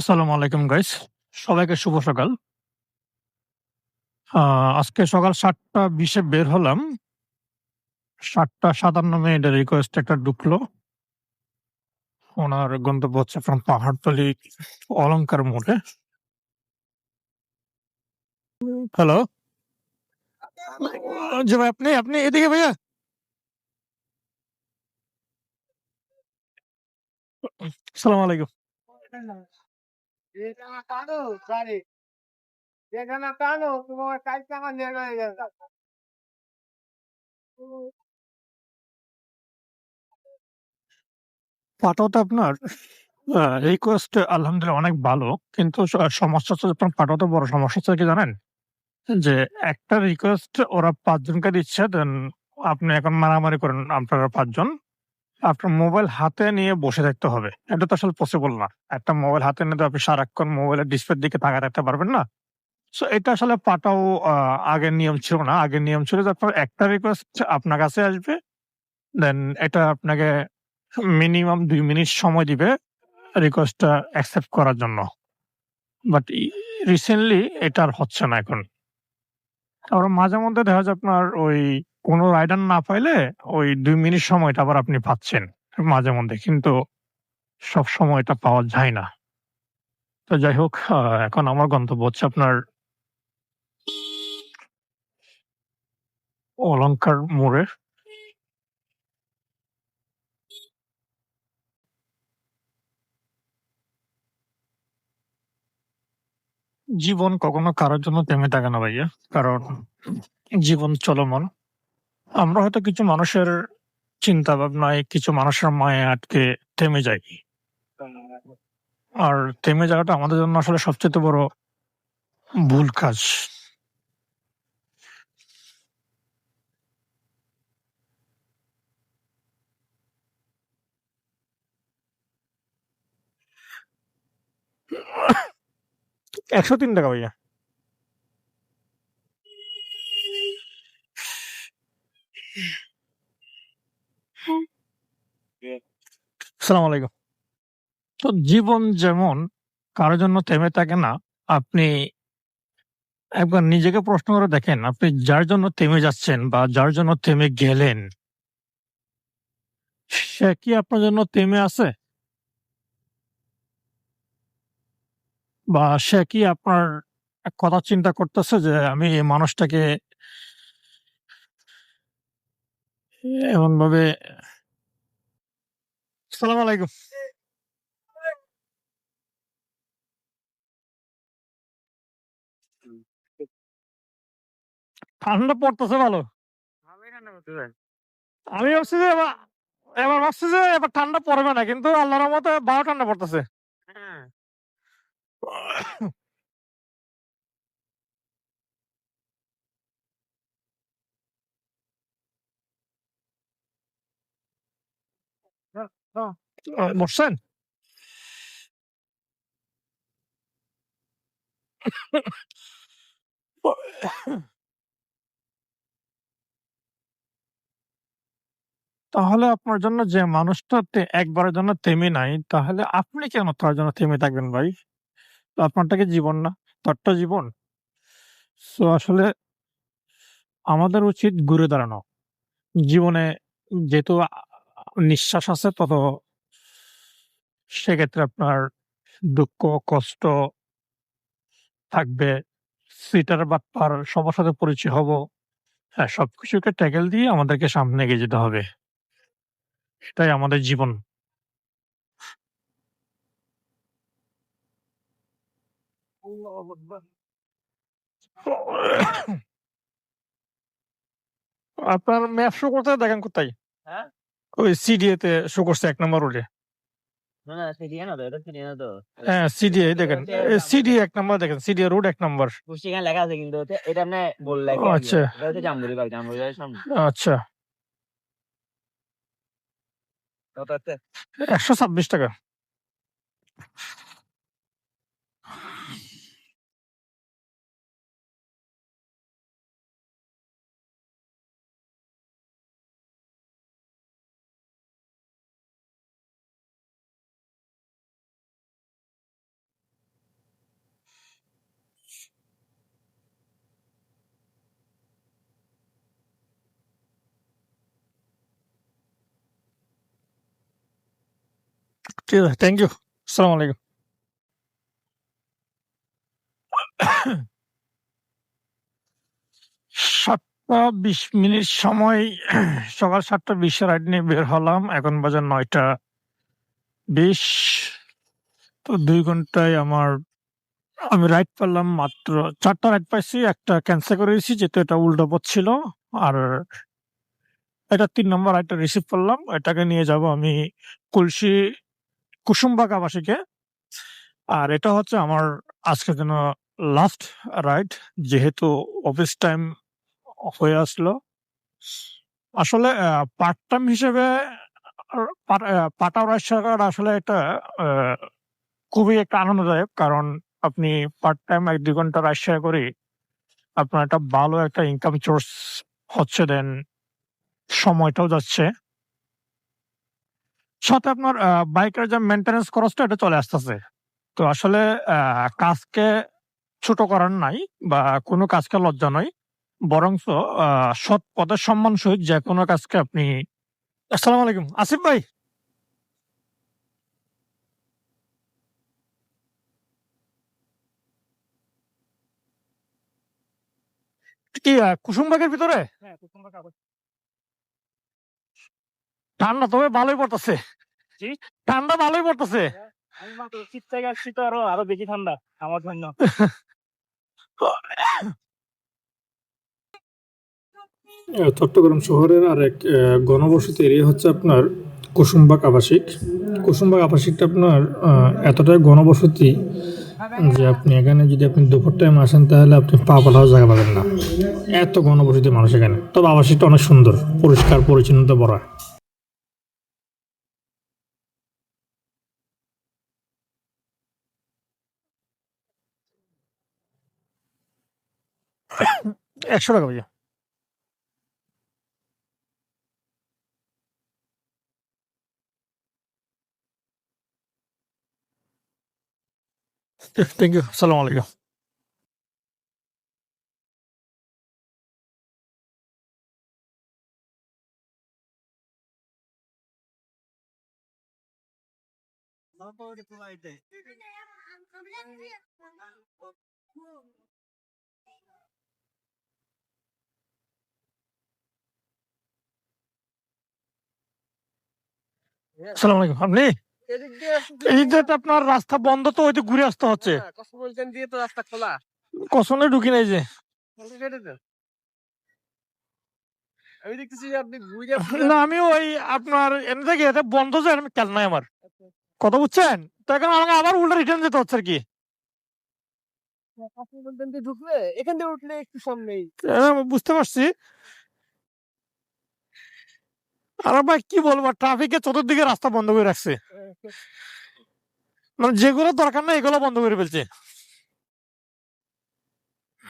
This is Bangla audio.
আসসালামু আলাইকুম গাইস সবাইকে শুভ সকাল আজকে সকাল ৭ঃ২০ এ বের হলাম। ৭ঃ৫৭ মিনিটে রিকোয়েস্ট একটা ঢুকলো। ওনার গন্তব্য হচ্ছে ফ্রম পাহাড়তলী অলংকার মোড়ে। হ্যালো? জি ভাই আপনি, আপনি এদিকে ভাইয়া। আসসালামু আলাইকুম। পাঠাওটা আপনার রিকোয়েস্ট আলহামদুলিল্লাহ অনেক ভালো। কিন্তু সমস্যা হচ্ছে আপনার পাঠাতে বড় সমস্যা হচ্ছে কি জানেন? যে একটা রিকোয়েস্ট ওরা ৫ জনকে দিচ্ছে দেন আপনি এখন মারামারি করেন আপনারা ৫ জন। আপনার মোবাইল হাতে নিয়ে বসে থাকতে হবে। এটা তো আসলে পসিবল না। একটা মোবাইল হাতে নিয়ে তো আপনি সারাক্ষণ মোবাইলের ডিসপ্লের দিকে তাকায় থাকতে পারবেন না। সো এটা আসলে পাঠাও আ আগের নিয়ম ছিল না। আগের নিয়ম ছিল যে আপনার একটা রিকোয়েস্ট আপনার কাছে আসবে। দেন এটা আপনাকে মিনিমাম দুই মিনিট সময় দিবে রিকোয়েস্টটা অ্যাকসেপ্ট করার জন্য। বাট রিসেন্টলি এটা আর হচ্ছে না এখন। আবার মাঝে মধ্যে দেখা যায় আপনার ওই কোন রাইডার না পাইলে ওই দুই মিনিট সময়টা আবার আপনি পাচ্ছেন মাঝে মধ্যে। কিন্তু সব সময়টা পাওয়া যায় না। তো যাই হোক এখন আমার গন্তব্য হচ্ছে আপনার অলংকার মোড়ে। জীবন কখনো কারোর জন্য থেমে থাকে না ভাইয়া। কারণ জীবন চলমান। আমরা হয়তো কিছু মানুষের চিন্তা ভাবনায়, কিছু মানুষের মায়ে আটকে থেমে যাই। আর থেমে যাওয়াটা আমাদের জন্য আসলে সবচেয়ে বড় ভুল কাজ। ৳১০৩ ভাইয়া। আসসালামু আলাইকুম। তো জীবন যেমন কারও জন্য থেমে থাকে না, আপনি একবার নিজেকে প্রশ্ন করে দেখেন, আপনি যার জন্য থেমে যাচ্ছেন বা যার জন্য থেমে গেলেন সে কি আপনার জন্য থেমে আছে? বা সে কি আপনার কথা চিন্তা করতেছে যে আমি এই মানুষটাকে এমনভাবে আসসালামু আলাইকুম। ঠান্ডা পড়তেছে ভালো। আমি ভাবছি যে এবা এবার ভাবছি যে এবার ঠান্ডা পড়বে না। কিন্তু আল্লাহর মতো ভালো ঠান্ডা পড়তেছে। আ বসছেন? তাহলে আপনার জন্য যে মানুষটা একবারের জন্য থেমে নাই, তাহলে আপনি কেন তার জন্য থেমে থাকবেন ভাই? আপনারটা কি জীবন না? তারটা জীবন? সো আসলে আমাদের উচিত ঘুরে দাঁড়ানো। জীবনে যেহেতু নিঃশ্বাস আছে তত সেক্ষেত্রে আপনার দুঃখ, কষ্ট থাকবে। সিটার বাটপার সবার সাথে পরিচয় হব। হ্যাঁ, সবকিছুকে ট্যাকেল দিয়ে আমাদেরকে সামনে এগিয়ে যেতে হবে। এটাই আমাদের জীবন। আপনার ম্যাপ শো করতে দেখেন কোথায়? হ্যাঁ? ওই সিডিএ তে শো করছে এক নম্বর রোডে। হ্যাঁ, সিডিএ দেখেন। সিডি এক নম্বর দেখেন। সিডিএ রোড এক নম্বর লেখা আছে কিন্তু এটা বললে আচ্ছা। বাগ, সামনে। আচ্ছা। কত হচ্ছে? ৳১২৬ ঠিক আছে থ্যাংক ইউ আসসালামু আলাইকুম সাতটা বিশ মিনিট সময়, সকাল সাতটা বিশ রাইড নিয়ে বের হলাম। এখন বাজে নয়টা বিশ। তো দুই ঘন্টায় আমার, আমি রাইড পারলাম মাত্র চারটা রাইড পাইছি, একটা ক্যান্সেল করে দিয়েছি, যেহেতু এটা উল্টো পথ ছিল। আর এটা তিন নম্বর রাইডটা রিসিভ করলাম। এটাকে নিয়ে যাব আমি কুলসি কুসুমবাগ আবাসিকে। আর এটা হচ্ছে আমার আজকের জন্য লাস্ট রাইড যেহেতু অফিস টাইম হয়ে আসলো। আসলে পার্ট টাইম হিসেবে পাটাও রাইড করা আসলে এটা খুবই একটা আনন্দদায়ক, কারণ আপনি পার্ট টাইম এক দুই ঘণ্টা শেয়ার করে আপনার একটা ভালো একটা ইনকাম সোর্স হচ্ছে দেন সময়টাও যাচ্ছে। সাথে আপনার বাইকের যে মেনটেনেন্স খরচটা এটা চলে আসতেছে। তো আসলে কাজকে ছোট করার নাই বা কোনো কাজকে লজ্জা নয় বরং সৎ পদের সম্মান সহিত যে কোনো কাজকে আপনি আসসালামু আলাইকুম। আসিফ ভাই! কি কুসুমবাগের ভিতরে? হ্যাঁ কুসুমবাগ ঠান্ডা তবে ভালোই পড়তেছে। ঠান্ডা ভালোই পড়তেছে। শীত থেকে আসছি তো আরও আরও বেশি ঠান্ডা আমার জন্য। চট্টগ্রাম শহরের আর এক গণবসতি এরিয়া হচ্ছে আপনার কুসুমবাগ আবাসিক। কুসুমবাগ আবাসিকটা আপনার আহ, এতটাই গণবসতি যে আপনি এখানে যদি আপনি দুপুর টাইম আসেন তাহলে আপনি পা পাঠাও জায়গা পাবেন না। এত গণবসতি মানুষ এখানে। তবে আবাসিকটা অনেক সুন্দর পরিষ্কার পরিচ্ছন্নতা ভরা। একশো টাকা ভাইয়া। থ্যাংক ইউ আসসালামু আলাইকুম। আসসালামু আলাইকুম আপনি? এই যে আপনার রাস্তা বন্ধ তো ওইতে ঘুরে আসতে হচ্ছে। হ্যাঁ, কসনে ঢুকি নাই যে। আমি দেখতেছি আপনি না। আমি ওই আপনার এনে থেকে এটা বন্ধ যে আমি খেয়াল নাই আমার। কথা বুঝছেন? তো এখন আমাকে আবার উল্টা রিটার্ন যেতে হচ্ছে আর কি। কথা ঢুকলে এখান দিয়ে উঠলে একটু সামনেই বুঝতে পারছি। আর ভাই কি বলব ট্রাফিকে চতুর্দিকে রাস্তা বন্ধ করে রাখছে। মানে যেগুলো দরকার না এগুলো বন্ধ করে ফেলছে।